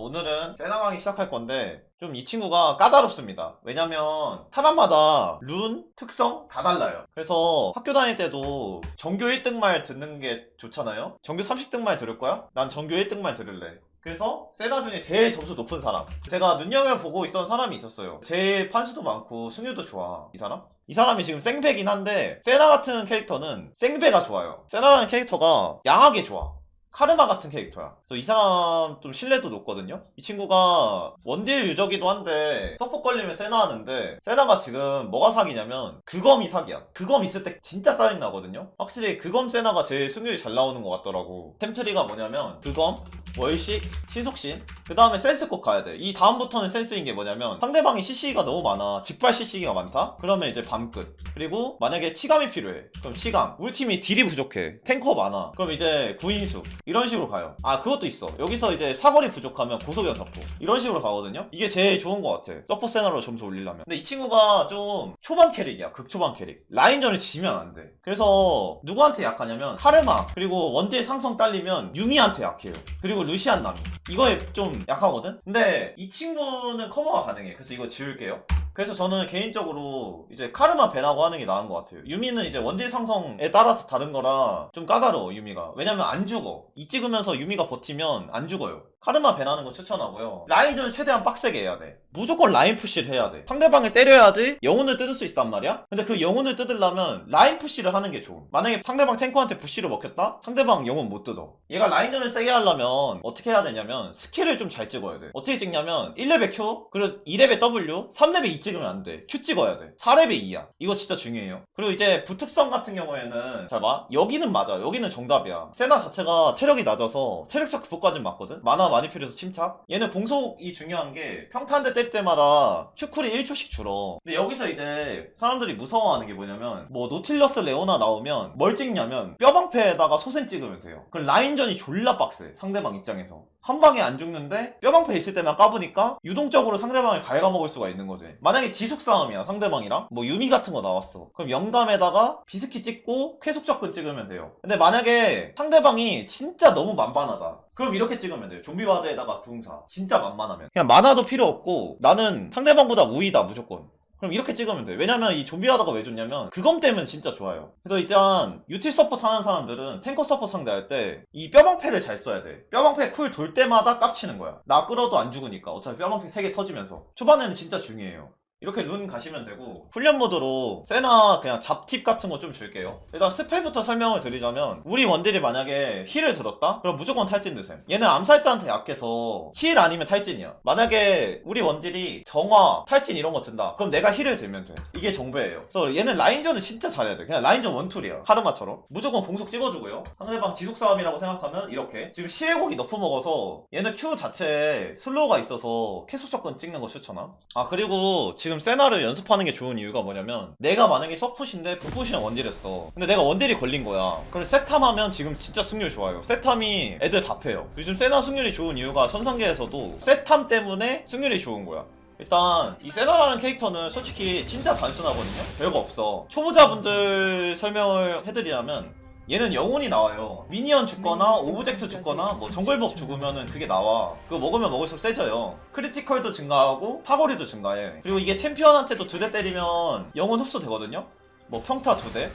오늘은 세나강이 시작할 건데 좀 이 친구가 까다롭습니다. 왜냐면 사람마다 룬, 특성 다 달라요. 그래서 학교 다닐 때도 전교 1등 말 듣는 게 좋잖아요. 전교 30등 말 들을 거야? 난 전교 1등 말 들을래. 그래서 세나 중에 제일 점수 높은 사람. 제가 눈여겨보고 있던 사람이 있었어요. 제일 판수도 많고 승률도 좋아. 이 사람? 이 사람이 지금 생배긴 한데 세나 같은 캐릭터는 생배가 좋아요. 세나라는 캐릭터가 양하게 좋아. 카르마 같은 캐릭터야. 그래서 이 사람 좀 신뢰도 높거든요. 이 친구가 원딜 유저기도 한데 서포 걸리면 세나 하는데 세나가 지금 뭐가 사기냐면 그검이 사기야. 그검 있을 때 진짜 짜증 나거든요. 확실히 그검 세나가 제일 승률이 잘 나오는 것 같더라고. 템트리가 뭐냐면 그검, 월식, 신속신, 그 다음에 센스 꼭 가야 돼. 이 다음부터는 센스인 게 뭐냐면 상대방이 CC가 너무 많아. 직발 CC가 많다? 그러면 이제 밤끝. 그리고 만약에 치감이 필요해. 그럼 치감. 우리 팀이 딜이 부족해. 탱커 많아. 그럼 이제 구인수. 이런 식으로 가요. 아, 그것도 있어. 여기서 이제 사거리 부족하면 고속연사포. 이런 식으로 가거든요? 이게 제일 좋은 것 같아. 서포 세너로 점수 올리려면. 근데 이 친구가 좀 초반 캐릭이야. 극초반 캐릭. 라인전을 지면 안 돼. 그래서 누구한테 약하냐면 카르마. 그리고 원딜 상성 딸리면 유미한테 약해요. 그리고 루시안 남이. 이거에 좀 약하거든? 근데 이 친구는 커버가 가능해. 그래서 이거 지울게요. 그래서 저는 개인적으로 이제 카르마 배나고 하는 게 나은 것 같아요. 유미는 이제 원딜 상성에 따라서 다른 거라 좀 까다로워, 유미가. 왜냐면 안 죽어. 이 찍으면서 유미가 버티면 안 죽어요. 카르마 배나는 거 추천하고요. 라인전을 최대한 빡세게 해야 돼. 무조건 라인 푸시를 해야 돼. 상대방을 때려야지 영혼을 뜯을 수 있단 말이야? 근데 그 영혼을 뜯으려면 라인 푸시를 하는 게 좋음. 만약에 상대방 탱커한테 부시를 먹혔다? 상대방 영혼 못 뜯어. 얘가 라인전을 세게 하려면 어떻게 해야 되냐면 스킬을 좀 잘 찍어야 돼. 어떻게 찍냐면 1레벨 Q, 그리고 2레벨 W, 3레벨 E 찍으면 안 돼. Q 찍어야 돼. 4레벨 E야. 이거 진짜 중요해요. 그리고 이제 부특성 같은 경우에는 잘 봐. 여기는 맞아. 여기는 정답이야. 세나 자체가 체력이 낮아서 체력차 극복까지는 맞거든? 만화 많이 필요해서 침착. 얘는 공속이 중요한 게 평탄대 뗄 때마다 큐쿨이 1초씩 줄어. 근데 여기서 이제 사람들이 무서워하는 게 뭐냐면 뭐 노틸러스 레오나 나오면 뭘 찍냐면 뼈방패에다가 소생 찍으면 돼요. 그럼 라인전이 졸라 빡세. 상대방 입장에서. 한 방에 안 죽는데 뼈방패 있을 때만 까보니까 유동적으로 상대방을 갉아먹을 수가 있는 거지. 만약에 지속 싸움이야 상대방이랑 뭐 유미 같은 거 나왔어. 그럼 영감에다가 비스키 찍고 쾌속 접근 찍으면 돼요. 근데 만약에 상대방이 진짜 너무 만반하다. 그럼 이렇게 찍으면 돼요. 좀비 와드에다가 궁사. 진짜 만만하면. 그냥 만화도 필요 없고 나는 상대방보다 우위다 무조건. 그럼 이렇게 찍으면 돼. 왜냐면 이 좀비 하다가 왜 좋냐면 그검 때문에 진짜 좋아요. 그래서 일단 유틸 서포트 하는 사람들은 탱커 서포트 상대할 때 이 뼈방패를 잘 써야 돼. 뼈방패 쿨 돌 때마다 깝치는 거야. 나 끌어도 안 죽으니까. 어차피 뼈방패 3개 터지면서. 초반에는 진짜 중요해요. 이렇게 룬 가시면 되고 훈련 모드로 세나 그냥 잡팁 같은 거 좀 줄게요. 일단 스펠부터 설명을 드리자면 우리 원딜이 만약에 힐을 들었다? 그럼 무조건 탈진 드셈. 얘는 암살자한테 약해서 힐 아니면 탈진이야. 만약에 우리 원딜이 정화, 탈진 이런 거 든다. 그럼 내가 힐을 들면 돼. 이게 정배예요. 그래서 얘는 라인전을 진짜 잘해야 돼. 그냥 라인전 원툴이야. 카르마처럼. 무조건 공속 찍어주고요. 상대방 지속 싸움이라고 생각하면 이렇게. 지금 시해곡이 너프 먹어서 얘는 Q 자체에 슬로우가 있어서 계속 접근 찍는 거 추천함. 아 그리고 지금 세나를 연습하는 게 좋은 이유가 뭐냐면 내가 만약에 서폿인데 북푸시랑 원딜 했어. 근데 내가 원딜이 걸린 거야. 그럼 세탐 하면 지금 진짜 승률 좋아요. 세탐이 애들 다 패요. 요즘 세나 승률이 좋은 이유가 선상계에서도 세탐 때문에 승률이 좋은 거야. 일단 이 세나라는 캐릭터는 솔직히 진짜 단순하거든요. 별거 없어. 초보자분들 설명을 해드리자면 얘는 영혼이 나와요. 미니언 죽거나 오브젝트 죽거나 뭐 정글복 죽으면은 그게 나와. 그거 먹으면 먹을수록 세져요. 크리티컬도 증가하고 사거리도 증가해. 그리고 이게 챔피언한테도 두 대 때리면 영혼 흡수 되거든요. 뭐 평타 두 대,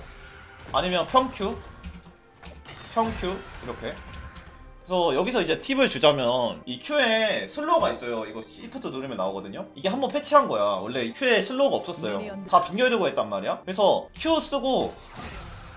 아니면 평큐, 평큐 이렇게. 그래서 여기서 이제 팁을 주자면 이 Q에 슬로우가 있어요. 이거 Shift 누르면 나오거든요. 이게 한번 패치한 거야. 원래 Q에 슬로우가 없었어요. 다 빙결되고 했단 말이야. 그래서 Q 쓰고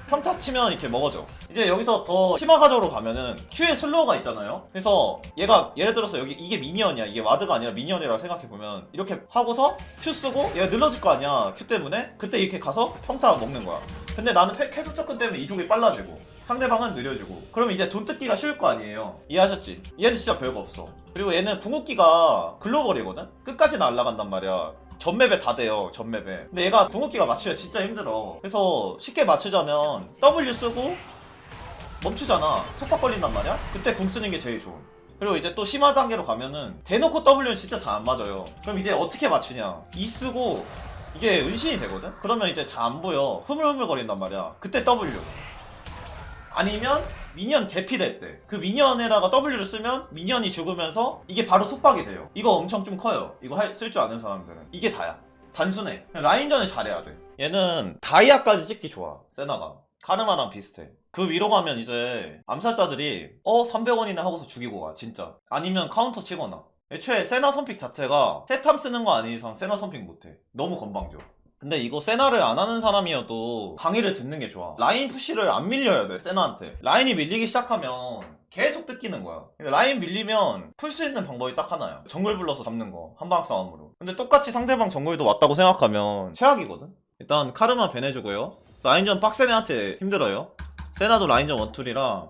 평타 치면 이렇게 먹어져. 이제 여기서 더 심화 가적으로 가면은 Q에 슬로우가 있잖아요. 그래서 얘가 예를 들어서 여기 이게 미니언이야. 이게 와드가 아니라 미니언이라고 생각해 보면 이렇게 하고서 Q 쓰고 얘가 늘러질 거 아니야. Q 때문에 그때 이렇게 가서 평타 먹는 거야. 근데 나는 패- 계속 접근 때문에 이속이 빨라지고 상대방은 느려지고 그럼 이제 돈 뜯기가 쉬울 거 아니에요. 이해하셨지? 얘는 진짜 별거 없어. 그리고 얘는 궁극기가 글로벌이거든. 끝까지 날아간단 말이야. 전맵에 다 돼요 전맵에. 근데 얘가 궁극기가 맞추기가 진짜 힘들어. 그래서 쉽게 맞추자면 W 쓰고 멈추잖아. 속박 걸린단 말이야? 그때 궁 쓰는 게 제일 좋음. 그리고 이제 또 심화 단계로 가면은 대놓고 W는 진짜 잘 안 맞아요. 그럼 이제 어떻게 맞추냐? E 쓰고 이게 은신이 되거든? 그러면 이제 잘 안 보여. 흐물흐물 거린단 말이야. 그때 W. 아니면 미니언 개피될 때 그 미니언에다가 W를 쓰면 미니언이 죽으면서 이게 바로 속박이 돼요. 이거 엄청 좀 커요. 이거 쓸 줄 아는 사람들은. 이게 다야. 단순해. 라인전을 잘해야 돼. 얘는 다이아까지 찍기 좋아. 세나가. 카르마랑 비슷해. 그 위로 가면 이제 암살자들이 어 300원이나 하고서 죽이고 가 진짜. 아니면 카운터 치거나. 애초에 세나 선픽 자체가 세탐 쓰는 거 아닌 이상 세나 선픽 못해. 너무 건방져 근데 이거 세나를 안 하는 사람이어도 강의를 듣는 게 좋아. 라인 푸시를 안 밀려야 돼 세나한테. 라인이 밀리기 시작하면 계속 뜯기는 거야. 근데 라인 밀리면 풀 수 있는 방법이 딱 하나야. 정글 불러서 잡는 거 한방 싸움으로. 근데 똑같이 상대방 정글도 왔다고 생각하면 최악이거든? 일단 카르마 배내주고요. 라인전 빡세네한테 힘들어요. 세나도 라인전 원툴이라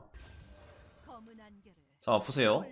자 보세요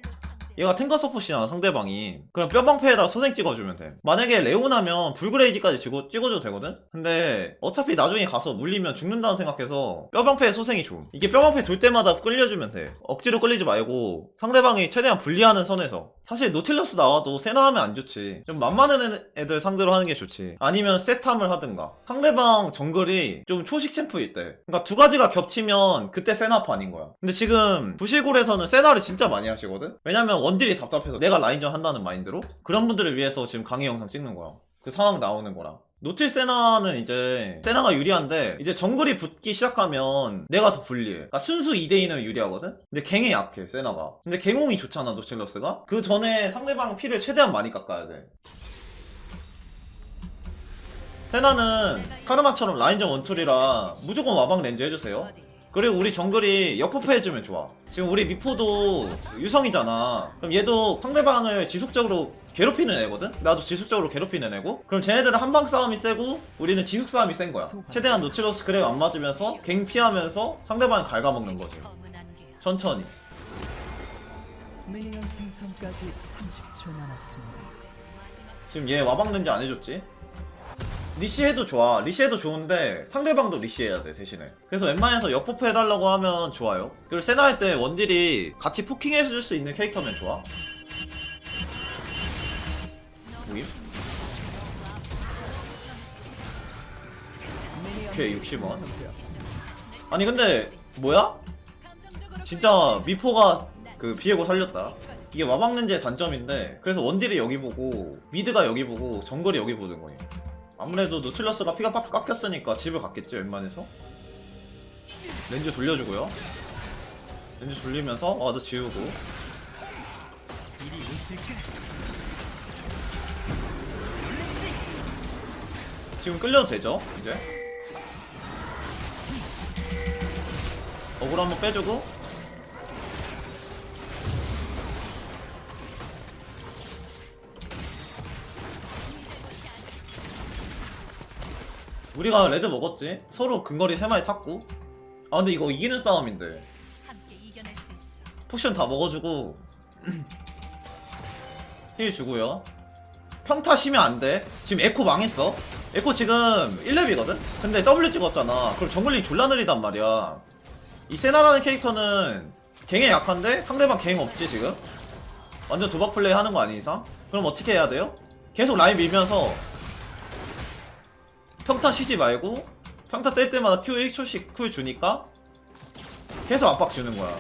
얘가 탱커 서포시잖아 상대방이. 그럼 뼈방패에다가 소생 찍어주면 돼. 만약에 레오나면 불그레이지까지 찍어, 찍어줘도 되거든? 근데 어차피 나중에 가서 물리면 죽는다는 생각해서 뼈방패에 소생이 좋음. 이게 뼈방패 돌 때마다 끌려주면 돼. 억지로 끌리지 말고 상대방이 최대한 불리하는 선에서. 사실 노틸러스 나와도 세나 하면 안 좋지. 좀 만만한 애들 상대로 하는 게 좋지. 아니면 세탐을 하든가. 상대방 정글이 좀 초식 챔프 있대. 그러니까 두 가지가 겹치면 그때 세나판인 거야. 근데 지금 부실골에서는 세나를 진짜 많이 하시거든? 왜냐면 원딜이 답답해서 내가 라인전 한다는 마인드로? 그런 분들을 위해서 지금 강의 영상 찍는 거야. 그 상황 나오는 거랑. 노틸 세나는 이제 세나가 유리한데 이제 정글이 붙기 시작하면 내가 더 불리해. 그러니까 순수 2대2는 유리하거든? 근데 갱이 약해 세나가. 근데 갱홍이 좋잖아 노틸러스가. 그 전에 상대방 피를 최대한 많이 깎아야 돼. 세나는 카르마처럼 라인전 원툴이라 무조건 와방 렌즈 해주세요 그리고 우리 정글이 역포프 해주면 좋아. 지금 우리 미포도 유성이잖아. 그럼 얘도 상대방을 지속적으로 괴롭히는 애거든? 나도 지속적으로 괴롭히는 애고? 그럼 쟤네들은 한방 싸움이 세고 우리는 지속 싸움이 센 거야. 최대한 노치러스 그랩 안 맞으면서 갱 피하면서 상대방을 갉아먹는 거지. 천천히. 미니언 생성까지 30초 남았습니다. 지금 얘 렌즈 안 해줬지? 리시 해도 좋아. 리시 해도 좋은데 상대방도 리시 해야 돼 대신에. 그래서 웬만해서 역포프 해달라고 하면 좋아요. 그리고 세나 할 때 원딜이 같이 포킹해줄 수 있는 캐릭터면 좋아. 모임? 오케이 60원. 아니 근데 뭐야? 진짜 미포가 그 비에고 살렸다. 이게 와방렌즈의 단점인데 그래서 원딜이 여기 보고 미드가 여기 보고 정글이 여기 보는 거예요. 아무래도 노틸러스가 피가 빡 깎였으니까 집을 갔겠지 웬만해서. 렌즈 돌려주고요. 렌즈 돌리면서 와드 지우고. 지금 끌려도 되죠 이제? 어글 한번 빼주고 우리가 레드 먹었지 서로 근거리 3마리 탔고 아 근데 이거 이기는 싸움인데 함께 이겨낼 수 있어. 포션 다 먹어주고 힐 주고요 평타 쉬면 안돼 지금 에코 망했어 에코 지금 1렙이거든? 근데 W 찍었잖아 그럼 정글링 졸라 느리단 말이야 이 세나라는 캐릭터는 갱에 약한데 상대방 갱 없지 지금? 완전 도박 플레이 하는 거 아닌 이상? 그럼 어떻게 해야 돼요? 계속 라인 밀면서 평타 쉬지 말고 평타 뗄 때마다 Q 1초씩 Q 주니까 계속 압박 주는 거야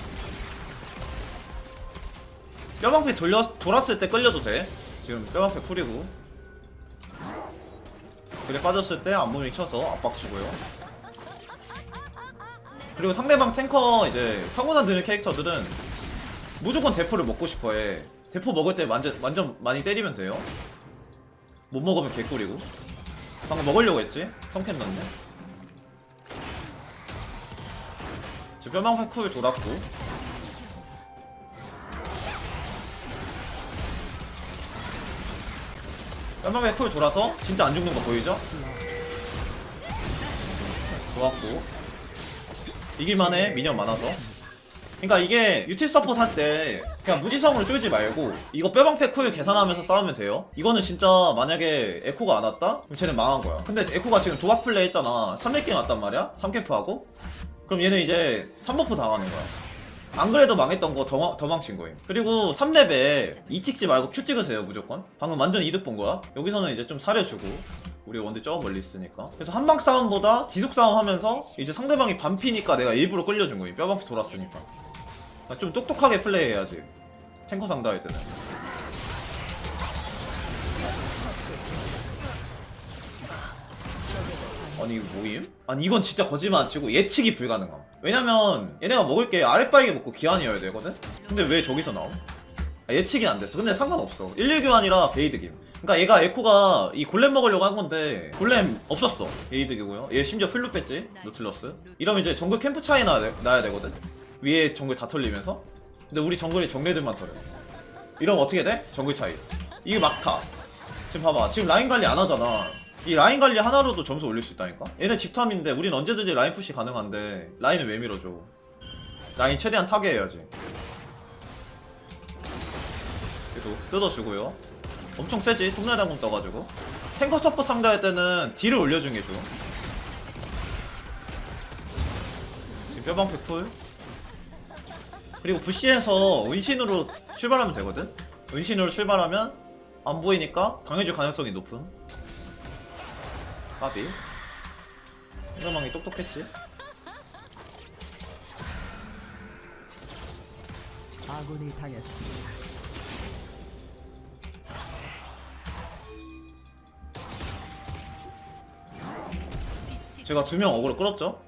뼈방패 돌려, 돌았을 때 끌려도 돼. 지금 뼈방패 쿨이고. 그래 빠졌을 때 안무밍 쳐서 압박 주고요. 그리고 상대방 탱커 이제 평온한 드는 캐릭터들은 무조건 대포를 먹고 싶어해. 대포 먹을 때 완전 완전 많이 때리면 돼요. 못 먹으면 개꿀이고. 방금 먹으려고 했지? 성템 넣네. 지금 뼈방패 쿨 돌았고. 뺨방에 쿨 돌아서 진짜 안 죽는 거 보이죠? 좋았고 이길만해 미니언 많아서 그러니까 이게 유틸 서포트 할 때 그냥 무지성으로 쫄지 말고 이거 뼈방패 쿨 계산하면서 싸우면 돼요 이거는 진짜 만약에 에코가 안 왔다? 그럼 쟤는 망한 거야 근데 에코가 지금 도박 플레이 했잖아 3렙갱 왔단 말이야? 3캠프 하고 그럼 얘는 이제 3버프 당하는 거야 안 그래도 망했던 거 더, 더 망친 거임. 그리고 3렙에 2 찍지 말고 Q 찍으세요, 무조건. 방금 완전 이득 본 거야. 여기서는 이제 좀 사려주고. 우리 원딜 저 멀리 있으니까 그래서 한방 싸움보다 지속 싸움 하면서 이제 상대방이 반피니까 내가 일부러 끌려준 거임 뼈방피 돌았으니까 그러니까 좀 똑똑하게 플레이해야지. 탱커 상대할 때는. 아니 이거 뭐임? 아니 이건 진짜 거짓말 안 치고 예측이 불가능함. 왜냐면 얘네가 먹을 게. 아랫바이게 먹고 기한이어야 되거든? 근데 왜 저기서 나옴? 아, 예측이 안 됐어. 근데 상관없어. 1, 1교환이라 게이드김. 그러니까 얘가 에코가 이 골렘 먹으려고 한 건데 골렘 없었어. 게이드기고요. 얘 심지어 풀루 뺐지? 노틀러스. 이러면 이제 정글 캠프 차이 나, 나야 되거든 위에 정글 다 털리면서? 근데 우리 정글이 정례들만 털려. 이러면 어떻게 돼? 정글 차이. 이게 막타. 지금 봐봐. 지금 라인 관리 안 하잖아. 이 라인 관리 하나로도 점수 올릴 수 있다니까? 얘네 집탐인데 우린 언제든지? 라인 푸시 가능한데 라인을 왜 밀어줘? 라인 최대한 타게 해야지. 계속 뜯어주고요. 엄청 세지? 톱날장군 떠가지고. 탱커 서포 상대할 때는 딜을 올려준 게 좋아 지금 뼈방패 풀 그리고 부시에서 은신으로 출발하면 되거든? 은신으로 출발하면 안 보이니까 당해줄 가능성이 높음. 까비. 상대방이 똑똑했지? 아군이 당했습니다. 제가 두 명 어그로 끌었죠?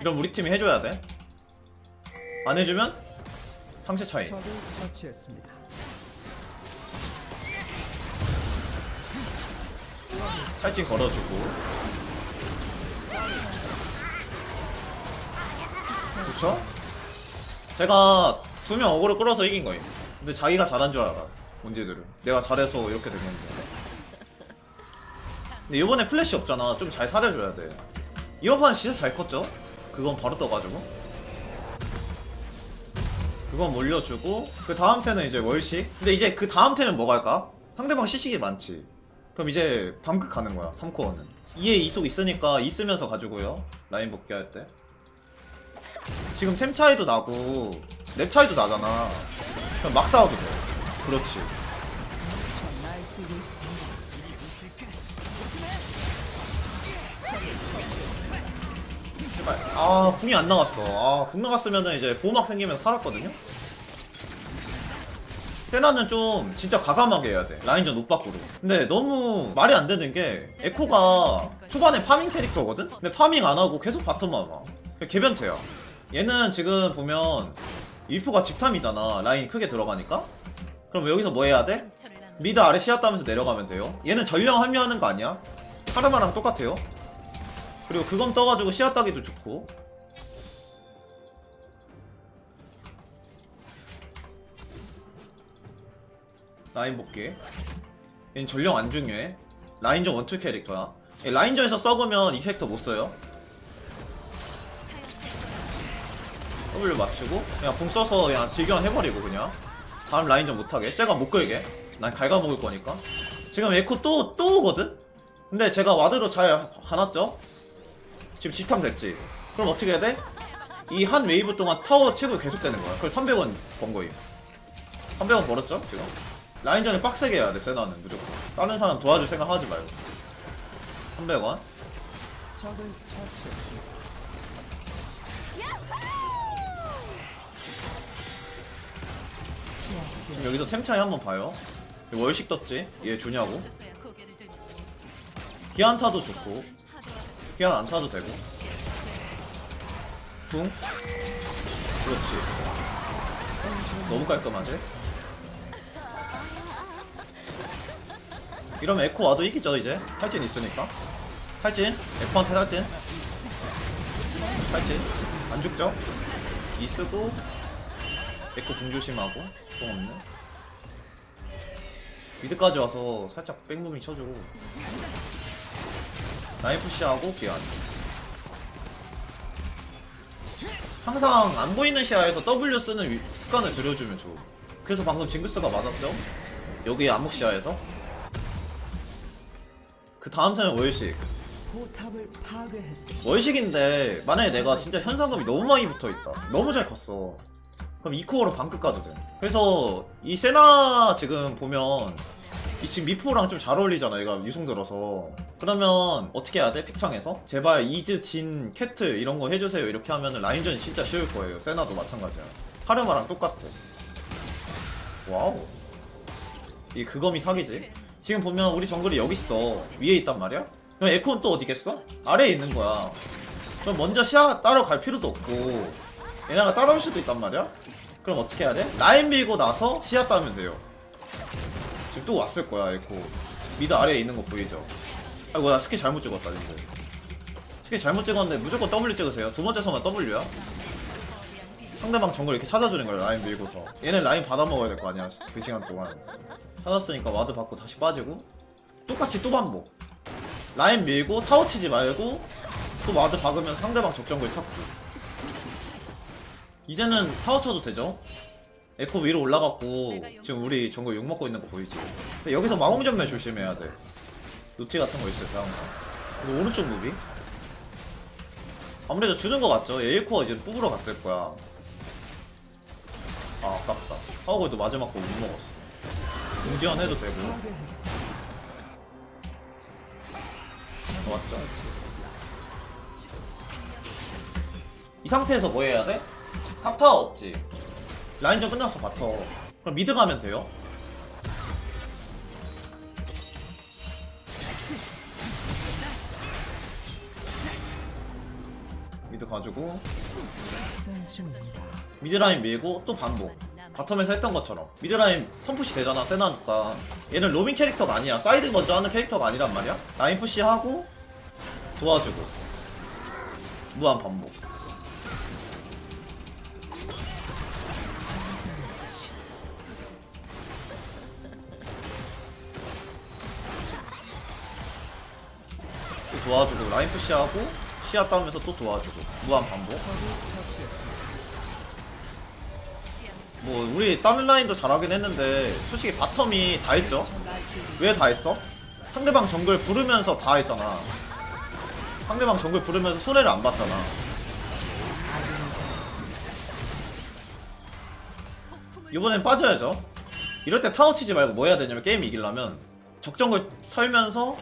이럼 우리 팀이 해줘야 돼. 안 해주면 상체 차이. 적을 처치했습니다. 살찐 걸어주고. 그쵸? 제가 두 명 어그로 끌어서 이긴 거예요. 근데 자기가 잘한 줄 알아. 문제들은. 내가 잘해서 이렇게 된 건데. 근데 이번에 플래시 없잖아. 좀잘 살려줘야 돼. 이번 판 진짜 잘 컸죠? 그건 바로 떠가지고. 그건 몰려주고 그 다음 태는 이제 월식. 근데 이제 그 다음 태는 뭐 갈까? 상대방 시식이 많지. 그럼 이제 방극 가는 거야 3코어는. 2에 이속 있으니까 있으면서 가지고요 라인 복귀할 때. 지금 템 차이도 나고 랩 차이도 나잖아. 그럼 막 싸워도 돼. 그렇지 제발 아 궁이 안 나갔어. 아 궁 나갔으면은 이제 보호막 생기면 살았거든요? 세나는 좀 진짜 과감하게 해야 돼. 라인전 노박으로 근데 너무 말이 안 되는 게 에코가 초반에 파밍 캐릭터거든? 근데 파밍 안 하고 계속 바텀만 와 개변태야. 얘는 지금 보면 일프가 집탐이잖아. 라인 크게 들어가니까? 그럼 여기서 뭐 해야 돼? 미드 아래 시야 따면서 내려가면 돼요? 얘는 전령 합류하는 거 아니야? 카르마랑 똑같아요 그리고 그건 떠가지고 시야 따기도 좋고. 라인 복귀 얘는 전령 안 중요해. 라인전 원투 캐릭터야. 얘 라인전에서 썩으면 이 캐릭터 못 써요. W 맞추고 그냥 궁 써서 그냥 질견 해버리고 그냥. 다음 라인전 못하게. 쟤가 못 끌게. 난 갉아먹을 거니까. 지금 에코 또, 또 오거든? 근데 제가 와드로 잘 가놨죠? 지금 집탐 됐지? 그럼 어떻게 해야 돼? 이 한 웨이브 동안 타워 채굴 계속 되는 거야. 그럼 300원 번 거임. 300원 벌었죠 지금? 라인전을 빡세게 해야 돼 세나는 무조건. 다른 사람 도와줄 생각 하지 말고. 300원? 적을 처치했습니다. 지금 여기서 템 차이 한번 봐요. 월식 떴지? 얘 주냐고? 저서야 고개를 들고. 기안 타도 좋고 기안 안 타도 되고. 붕? 그렇지. 너무 깔끔하지? 이러면 에코 와도 이기죠 이제. 탈진 있으니까. 탈진. 에코한테 탈진. 탈진. 안 죽죠? 이 쓰고 에코 궁 조심하고 공 없네 미드까지 와서 살짝 백무빙 쳐주고 푸시하고 기안 항상 안 보이는 시야에서 W 쓰는 위- 습관을 들여주면 좋아 그래서 방금 징크스가 맞았죠? 여기 암흑 시야에서? 그 다음 타는 월식. 포탑을. 월식인데 만약에 내가 진짜 현상금이 너무 많이 붙어있다. 너무 잘 컸어. 그럼 이 코어로 방끝 가도 돼. 그래서 이 세나 지금 보면 이 지금 미포랑 좀 잘 어울리잖아 얘가 유승 들어서 그러면 어떻게 해야 돼? 픽창에서? 제발 이즈, 진, 캐틀 이런 거 해주세요 이렇게 하면은 라인전이 진짜 쉬울 거예요 세나도 마찬가지야 카르마랑 똑같아 와우 이 그검이 사기지 지금 보면 우리 정글이 여기 있어 위에 있단 말이야? 그럼 에코는 또 어디겠어? 아래에 있는 거야 그럼 먼저 시야 따로 갈 필요도 없고 얘네가 따라올 수도 있단 말이야? 그럼 어떻게 해야 돼? 라인 밀고 나서 시야 따면 돼요 지금 또 왔을 거야 에코 미드 아래에 있는 거 보이죠? 아이고 나 스킬 잘못 찍었다 근데 스킬 잘못 찍었는데 무조건 W 찍으세요. 두 번째 서만 W야. 상대방 정글 이렇게 찾아주는 거예요 라인 밀고서. 얘는 라인 받아먹어야 될 거 아니야 그 시간 동안. 찾았으니까 와드 받고 다시 빠지고. 똑같이 또 반복. 라인 밀고 타워 치지 말고 또 와드 박으면 상대방 적정글 찾고. 이제는 타워 쳐도 되죠? 에코 위로 올라갔고 지금 우리 정글 욕먹고 있는 거 보이지? 여기서 마공전멸 조심해야 돼 노티 같은 거때 항상 그래서 오른쪽 무비 아무래도 주는 거 같죠? 에이코가 이제 뽑으러 갔을 거야. 아 아깝다. 하고도 마지막 거 못 먹었어. 공지원 해도 되고. 파괴했습니다. 맞죠? 이 상태에서 뭐 해야 돼? 탑타워 없지. 라인전 끝났어 바터 그럼 미드 가면 돼요 미드 가지고. 미드라인 밀고 또 반복. 바텀에서 했던 것처럼. 미드라인 선푸시 되잖아 세나니까. 얘는 로밍 캐릭터가 아니야. 사이드 먼저 하는 캐릭터가 아니란 말이야. 라인 푸시하고 도와주고. 무한 반복. 또 도와주고 라인 푸시하고 시야 따면서 또 도와주고 무한 반복. 뭐 우리 다른 라인도 잘하긴 했는데 솔직히 바텀이 다 했죠? 왜 다 했어? 상대방 정글 부르면서 다 했잖아. 상대방 정글 부르면서 손해를 안 봤잖아. 이번엔 빠져야죠. 이럴 때 타워 치지 말고 뭐 해야 되냐면 게임 이기려면 적정글 털면서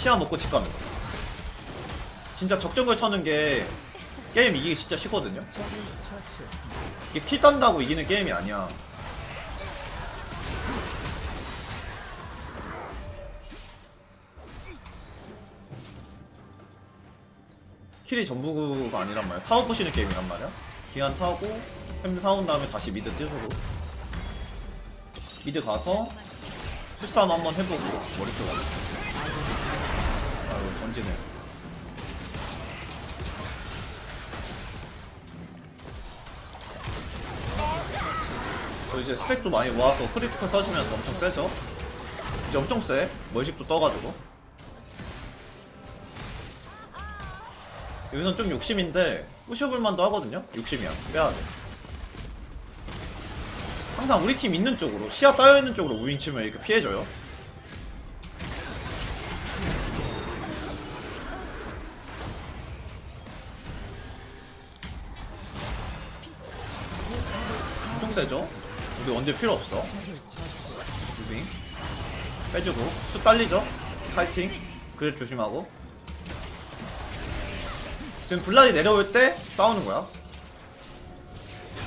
시야 먹고 집거 진짜 적정글 터는 게 게임 이기기 진짜 쉽거든요. 이게 킬 딴다고 이기는 게임이 아니야. 킬이 전부가 아니란 말이야. 타워 부시는 게임이란 말이야. 기한 타고 햄 사온 다음에 다시 미드 뛰어주고 미드 가서 술싸움 한번 해보고 머릿속 아유 던지네. 저 이제 스택도 많이 모아서 크리티컬 터지면서 엄청 세죠? 이제 엄청 세. 멀식도 떠가지고. 여기선 좀 욕심인데 부셔볼만도 하거든요? 욕심이야. 빼야 돼. 항상 우리 팀 있는 쪽으로, 시야 따여있는 쪽으로 우윙 치면 이렇게 피해줘요. 엄청 세죠? 우리 언제 필요 없어. 무빙 빼주고. 수 딸리죠? 파이팅. 그래 조심하고. 지금 블라디 내려올 때 싸우는 거야.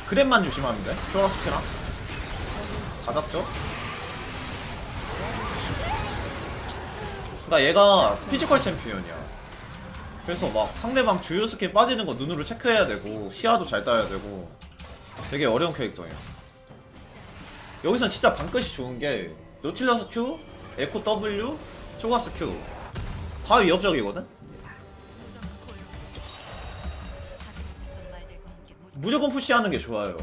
그랩만 조심하면 돼. 쇼라 스피랑. 받았죠? 그니까 얘가 피지컬 챔피언이야. 그래서 막 상대방 주요 스킬 빠지는 거 눈으로 체크해야 되고 시야도 잘 따야 되고 되게 어려운 캐릭터예요 여기선 진짜 방끝이 좋은 게 노틸러스 Q, 에코 W, 초가스 Q. 다 위협적이거든? 무조건 푸시하는 게 좋아요.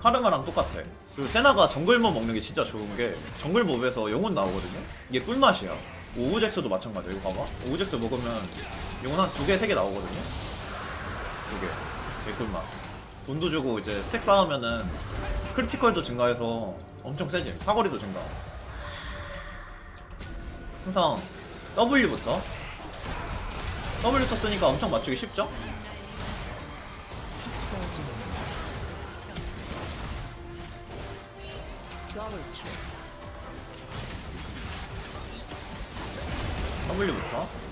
카르마랑 똑같아. 그리고 세나가 정글몹 먹는 게 진짜 좋은 게 정글몹에서 영혼 나오거든요? 이게 꿀맛이야. 오브젝트도 마찬가지야. 이거 봐봐. 오브젝트 먹으면 영혼 한 두 개, 세 개 나오거든요? 두개. 개꿀맛. 돈도 주고 이제 스택 쌓으면은 크리티컬도 증가해서 엄청 세지? 사거리도 증가 항상 W부터. W 쳤으니까 엄청 맞추기 쉽죠? W부터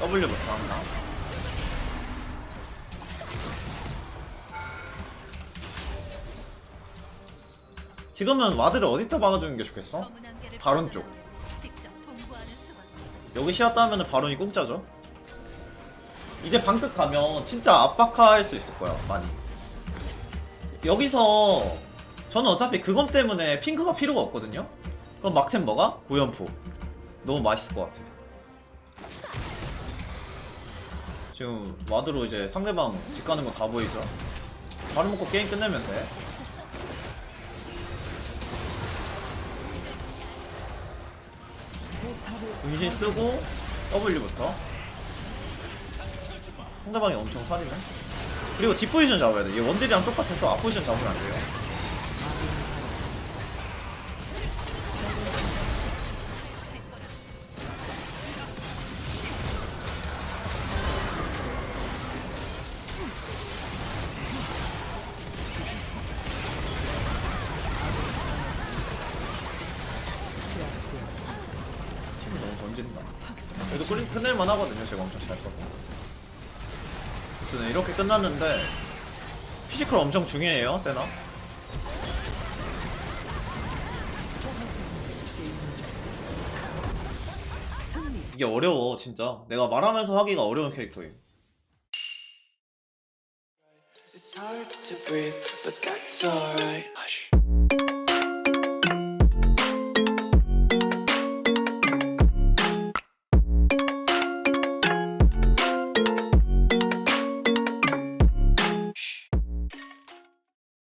W부터 한다 지금은 와드를 어디다 박아주는 게 좋겠어? 바론 쪽. 여기 시야 따면은 바론이 공짜죠. 이제 방득 가면 진짜 압박할 수 있을 거야 많이. 여기서 저는 어차피 그것 때문에 핑크가 필요가 없거든요. 그럼 막템 뭐가? 고연포. 너무 맛있을 것 같아. 지금 와드로 이제 상대방 집 가는 거 다 보이죠? 바로 먹고 게임 끝내면 돼. 분신 쓰고 W부터 상대방이 엄청 살이네 그리고 뒷포지션 잡아야 돼. 얘 원딜이랑 똑같아서 앞포지션 잡으면 안 돼요. 던진다. 그래도 끌 끝낼만 하거든요. 제가 엄청 잘 써서. 저는 이렇게 끝났는데 피지컬 엄청 중요해요, 세나. 이게 어려워, 진짜. 내가 말하면서 하기가 어려운 캐릭터예요. It's hard to breathe, but that's alright.